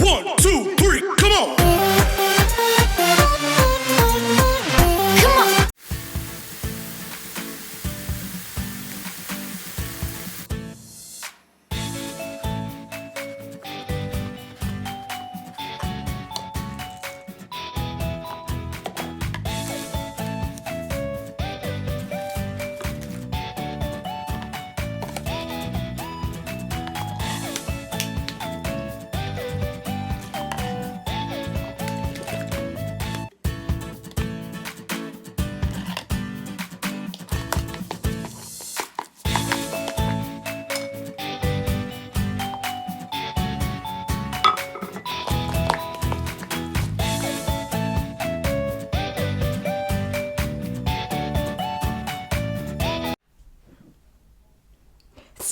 One, two,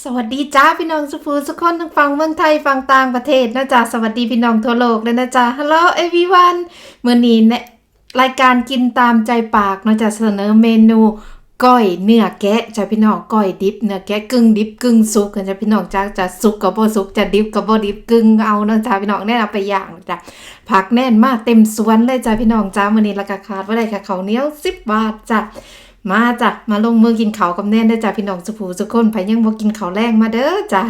สวัสดีจ้าพี่น้องสุภูสุกคนทั้งฟังเมืองไทยฟังต่างประเทศนะจ๊ะสวัสดีพี่น้องทั่วโลกเลยนะจ๊ะฮัลโหลเอวีวันเมื่อนี้เนี่ยรายการกินตามใจปากนะจ๊ะเสนอเมนูก้อยเนื้อแกะจ้ะพี่น้องก้อยดิบเนื้อแกะกึ่งดิบกึ่งสุกกันจ้ะพี่น้องจ้าจะสุกกับบ่สุกจะดิบกับบ่ดิบกึ่งเอานะจ้ะพี่น้องแน่เอาไปย่างจ้ะผักแน่นมากเต็มสวนเลยจ้ะพี่น้องจ้ามื้อนี้ราคาขาดบ่ได้ค่ะข้าวเหนียว10บาทจ้ะ มาจ้ะมาลงมือกินเขากับแน่นได้จ้ะพี่น้องสุภูสุกคนไผยังบ่กินเขาแรงมาเด้อจ้ะ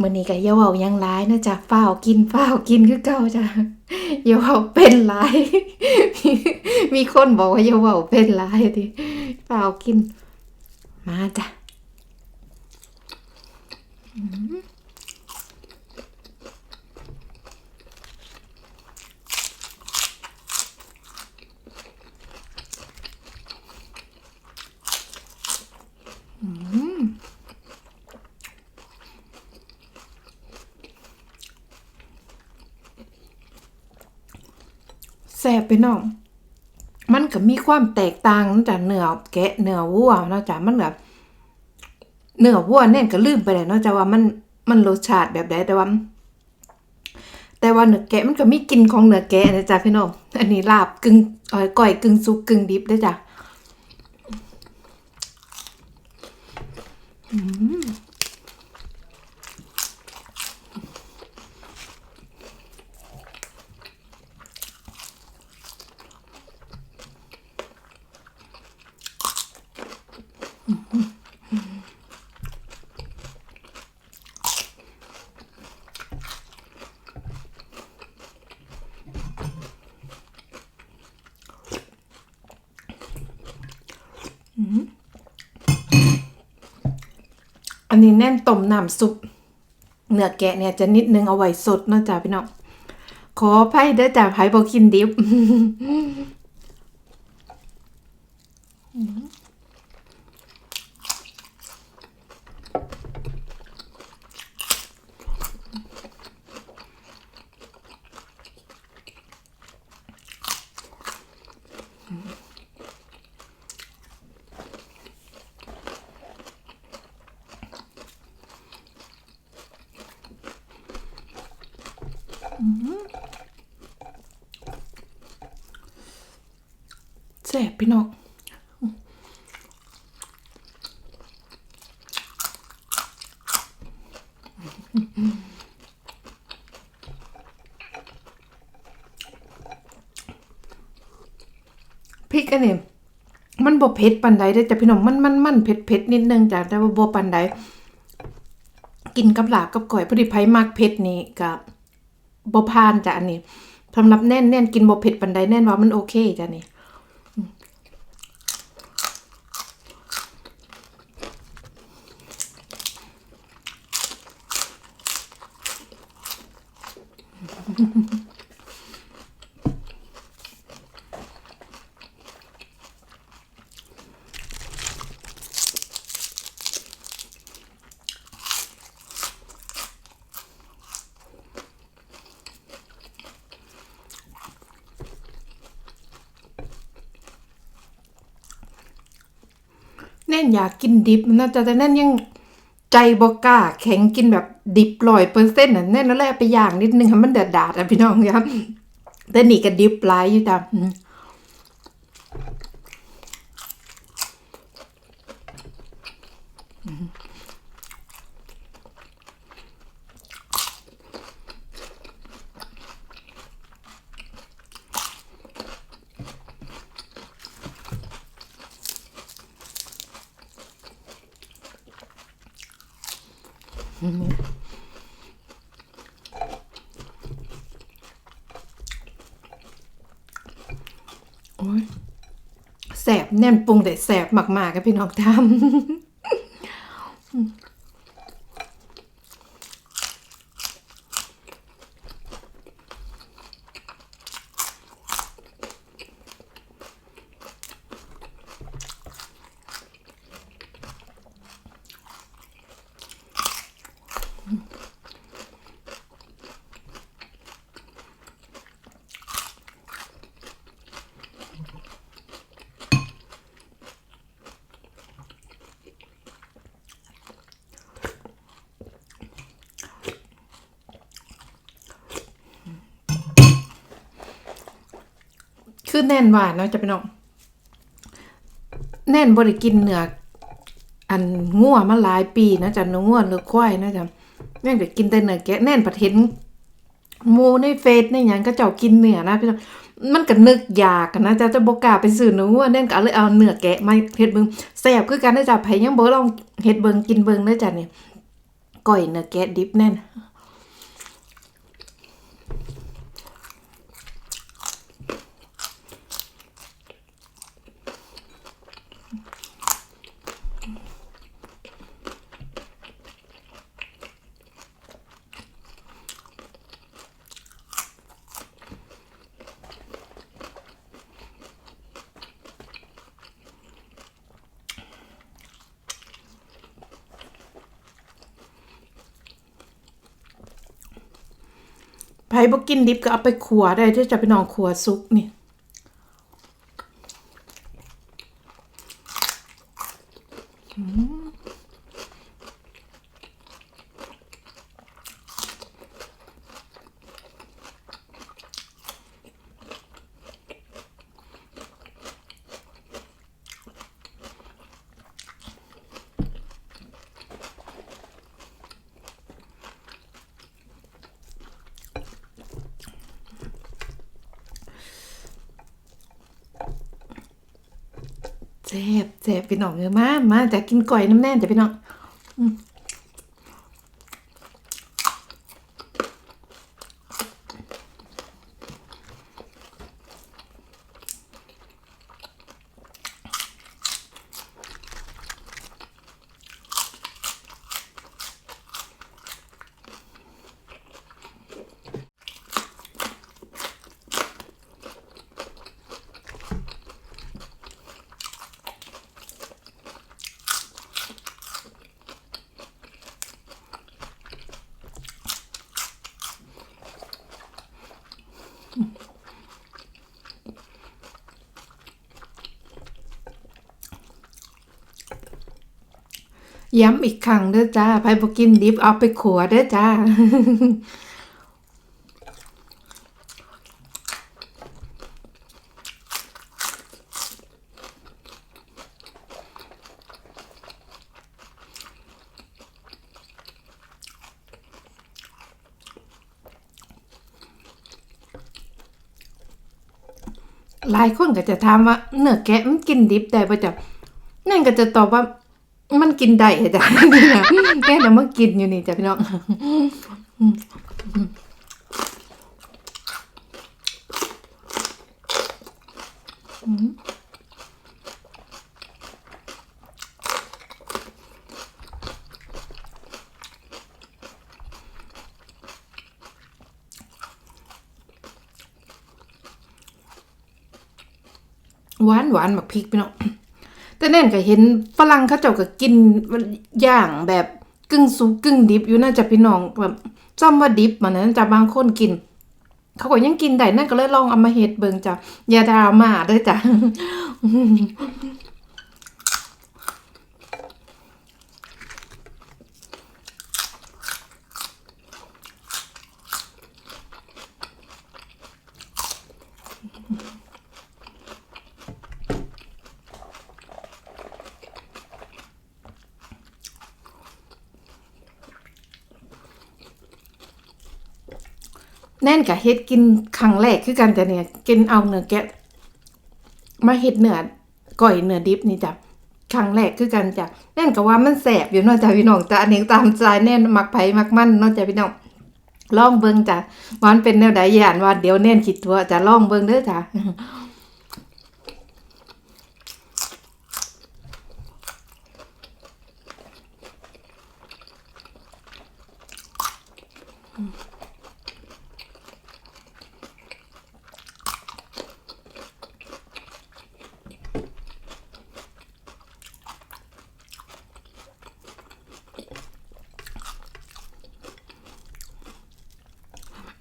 มื่อนี้ก็เย่าเว้ายังร้ายนะจ้ะฝ้ากินฝ้ากินคือเก่าจ้ะเย่าเว้าเป็นร้าย มีคนบอกว่าเย่าเว้าเป็นร้ายดิฝ้ากิน มาจ้ะ แซ่น้อง มันก็มีความแตกต่างจากเนื้อแกะเนื้อวัวนาะจ้ะมันแบบเนื้อวัวเนี่ยก็ลืมไปแล้วเนาะจ้ะว่ามันมันรสชาติแบบใดแต่ว่าแต่ว่าเนื้อแกะมันก็มีกลิ่นของเนื้อแกะนะจ๊ะพี่น้องอันนี้ลาบกึ่งอ้ยก้อยกึ่งสุกกึ่งดิบเด้จ้ะอืม อันนี้แน่นต้มน้ำซุปเนื้อแกะเนี่ยจะนิดนึงเอาไว้สดนะจ้ะพี่น้องขออภัยเด้อจ้ะไผบ่กินดิบ แซ่บพี่น้องพริกอันนี้มันบ่เผ็ดปานใดเด้อจ้ะพี่น้องมันมันมันเผ็ดเผ็ดนิดนึงจ้ะแต่ว่าบ่ปานใดกินกับลาบกับก้อยพอดีไผมักเผ็ดนี่ก็บ่ ผ่านจ้ะอันนี้สำหรับแน่นแน่นกินบ่เผ็ดปานใดแน่นว่ามันโอเคจ้ะนี่ น่นอยากกินดิบนะจ๊ะแต่แน่นยังใจบอกล้าแข็งกินแบบดิบลอยเปอร์เซ็นต์น่ะแน่นแล้วแหละไปอย่างนิดนึงค่ะมันเดือดดาดอะพี่น้องครับแต่นี่ก็ดิบหลายอยู่จ้ะอืม โอ้ย แสบแน่นปรุงแต่แสบมากๆกับพี่น้องทำ คือแน่นหวานเนาะจะพี่น้องแน่นบริกินเนื้ออันง่วมาหลายปีนะจ๊ะเนื้อง่วเนื้อควายนะจ๊ะแม่งเด็กกินแต่เนื้อแกะแน่นประเทนมูในเฟซในยังก็เจ้ากินเนื้อนะพี่น้องมันก็นึกอยากนะจ๊ะจะบอกกาไปซื้อเนื้อง่วแน่นก็เลยเอาเนื้อแกะมาเฮ็ดเบิงแซ่บคือกันนะจ๊ะไผยังบ่ลองเฮ็ดเบิงกินเบิงนะจ๊ะนี่ก้อยเนื้อแกะดิบแน่น ไผบ่กินดิบก็เอาไปขัวได้ที่จะไปนองขัวซุกนี่ ซ่บแซ่บพี่น้องเออมามาจะกินก่อยน้ำแน่นจ้ะพี่น้อง ย้ำอีกครั้งเด้อจ้าไผบ่กินดิบเอาไปขัวเด้อจ้า หลายคนก็จะถามว่าเนื้อแกะมันกินดิบได้ปะจ๊ะนั่นก็จะตอบว่า มันกินได้จ้ะนี่นะแกน่ะมากินอยู่นี่จ้ะพี่น้องหวานหวานหมักพริกพี่น้อง แต่แน่นก็เห็นฝรั่งเขาเจ้าก็กินอย่างแบบกึ่งสุกกึ่งดิบอยู่น่าจะพี่น้องแบบจำว่าดิบมันนั่นจะบางคนกิน เขาก็ยังกินได้นั่นก็เลยลองเอามาเห็ดเบิงจ้ะอย่าดราม่าด้วยจ้ะ แน่นกับเฮ็ดกินครั้งแรกคือกันแต่เนี่ยกินเอาเนื้อแกะมาเฮ็ดเนื้อก่อยเนื้อดิบนี่จ้ะครั้งแรกคือกันจ้ะแน่นก็ว่ามันแสบอยู่เนาะจ้ะพี่น้องจ้ะอันนี้ตามใจแน่นมักไผมักมั่นเนาะจ้ะพี่น้องลองเบิ่งจ้ะวันเป็นแนวใดย่านว่าเดี๋ยวแน่นคิดตัวจะลองเบิ่งเด้อจ้ะ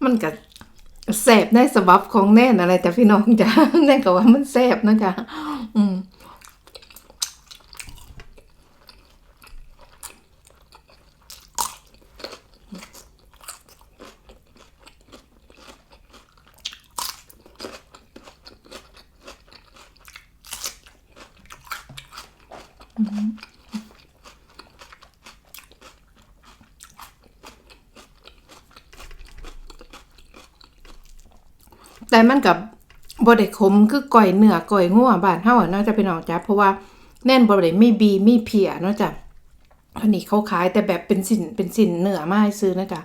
มันก็แสบในสบับของแน่นอะไรแต่พี่น้องจ้ะแน่นก็ว่ามันแสบนะจ๊ะอืม แต่มันกับบไดขมคือก่อยเนื้อก่อยง่วบ้านเฮาอะเนาะจะเป็นอองจ้ะเพราะว่าแน่นบไดมีบีไม่เพียเนาะจ้ะอันนี้เขาขายแต่แบบเป็นสินเป็นสินเนื้อมาให้ซื้อนะจ๊ะ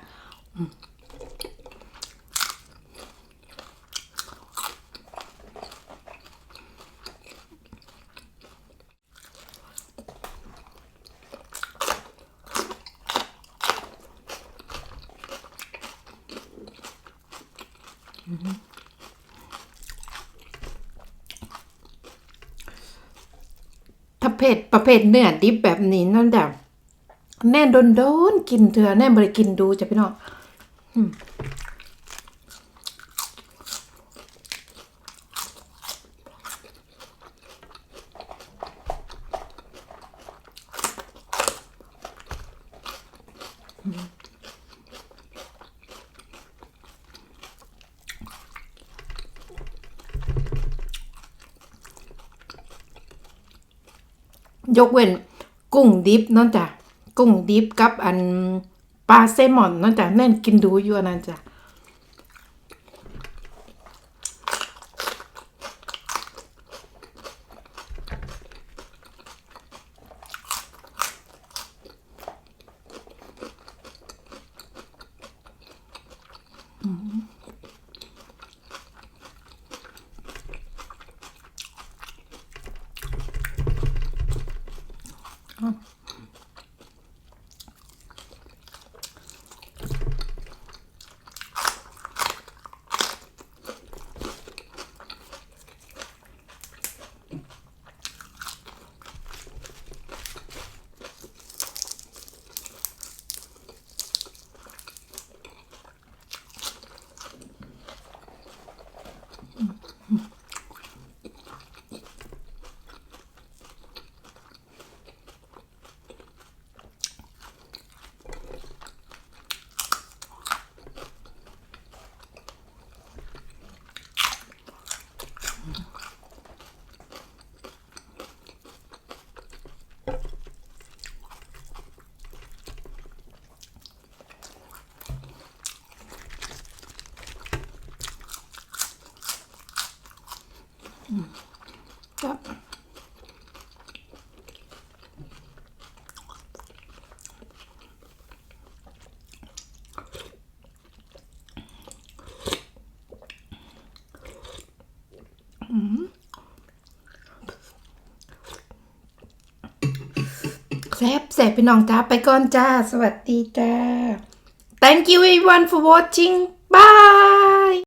เผ็ดประเภทเนื้อดิบแบบนี้นั่นแหละแน่นโดนๆกินเถื่อแน่บริกินดูจ้ะพี่น้อง ยกเว้นกุ้งดิบนั่นจ้ะกุ้งดิบกับอันปลาเซลมอนนั่นจ้ะแน่นกินดูอยู่นั่นจ้ะ จ้ะแซบแซบพี่น้องจ้าไปก่อนจ้า สวัสดีจ้า thank you everyone for watching